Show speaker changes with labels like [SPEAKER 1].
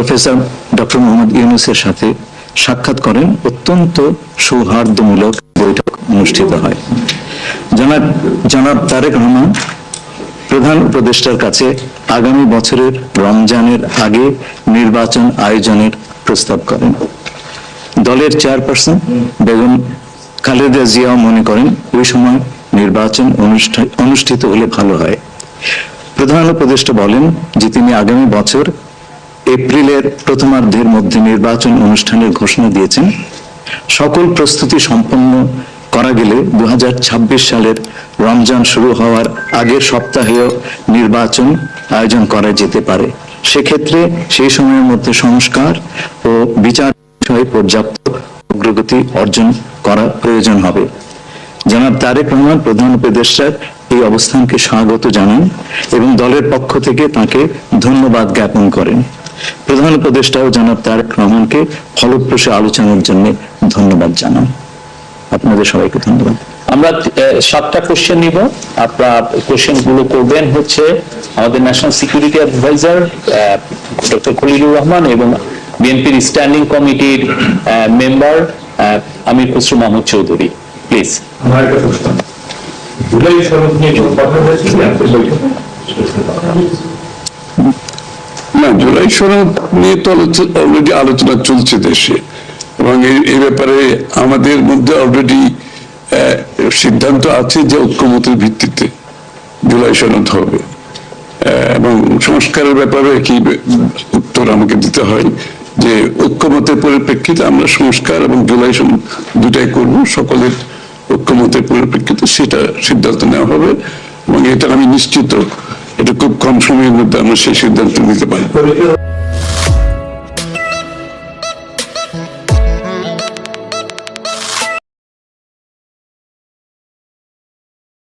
[SPEAKER 1] Professor doctor Mohammad ইউনুসের সাথে সাক্ষাৎ করেন। অত্যন্ত সৌহার্দ্যমূলক বৈঠক অনুষ্ঠিত হয়। জনাব জনাব তারেক রহমান, প্রধান উপদেষ্টার কাছে আগামী বছরের রমজানের আগে নির্বাচন আয়োজনের প্রস্তাব করেন। দলের চেয়ারপারসন বেগম খালেদা জিয়াও মনে করেন, ওই সময় নির্বাচন অনুষ্ঠা- অনুষ্ঠিত হলে ভালো হয়। প্রধান উপদেষ্টা বলেন যে, তিনি আগামী বছর এপ্রিলের প্রথমার্ধের মধ্যে নির্বাচন অনুষ্ঠানের ঘোষণা দিয়েছেন। সকল প্রস্তুতি সম্পন্ন করা গেলে দু সালের রমজান শুরু হওয়ার আগের সপ্তাহেও নির্বাচন আয়োজন করা যেতে পারে। সেক্ষেত্রে সেই সময়ের মধ্যে সংস্কার ও বিচার বিষয়ে পর্যাপ্ত অগ্রগতি অর্জন করা প্রয়োজন হবে। জনাব তারেক রহমান, প্রধান উপদেষ্টার এই অবস্থানকে স্বাগত জানান এবং দলের পক্ষ থেকে তাকে ধন্যবাদ জ্ঞাপন করেন। প্রধান উপদেষ্টাও জনাব তারেক রহমানকে ফলপ্রসূ আলোচনার জন্য ধন্যবাদ জানান আপনাদের সবাইকে ধন্যবাদ।
[SPEAKER 2] আমরা সাতটা কোশ্চেন নিব। আপনার কোশ্চেনগুলো করবেন হচ্ছে আমাদের national security adviser doctor Khalilur Rahman এবং বিএনপির স্ট্যান্ডিং কমিটির মেম্বার আমির খসরু মাহমুদ চৌধুরী। প্লিজ
[SPEAKER 3] আমার একটা প্রশ্ন। জুলাই সনদ নিয়ে কথা হয়েছে?
[SPEAKER 4] না, জুলাই সনদ নিয়ে তো অলরেডি আলোচনা চলছে দেশে। এবং এই- ব্যাপারে আমাদের মধ্যে অলরেডি সিদ্ধান্ত আছে যে ঐক্যমতের ভিত্তিতে জুলাই সনদ হবে। এবং সংস্কারের ব্যাপারে কি উত্তর আমাকে দিতে হয় যে ঐক্যমতের পরিপ্রেক্ষিতে আমরা সংস্কার এবং জুলাই সনদ দুটাই করব, সকলের ঐক্যমতের পরিপ্রেক্ষিতে সেটা সিদ্ধান্ত নেওয়া হবে। এবং এটা আমি নিশ্চিত কম সময়ের মধ্যে আমরা সেই সিদ্ধান্ত নিতে পারি।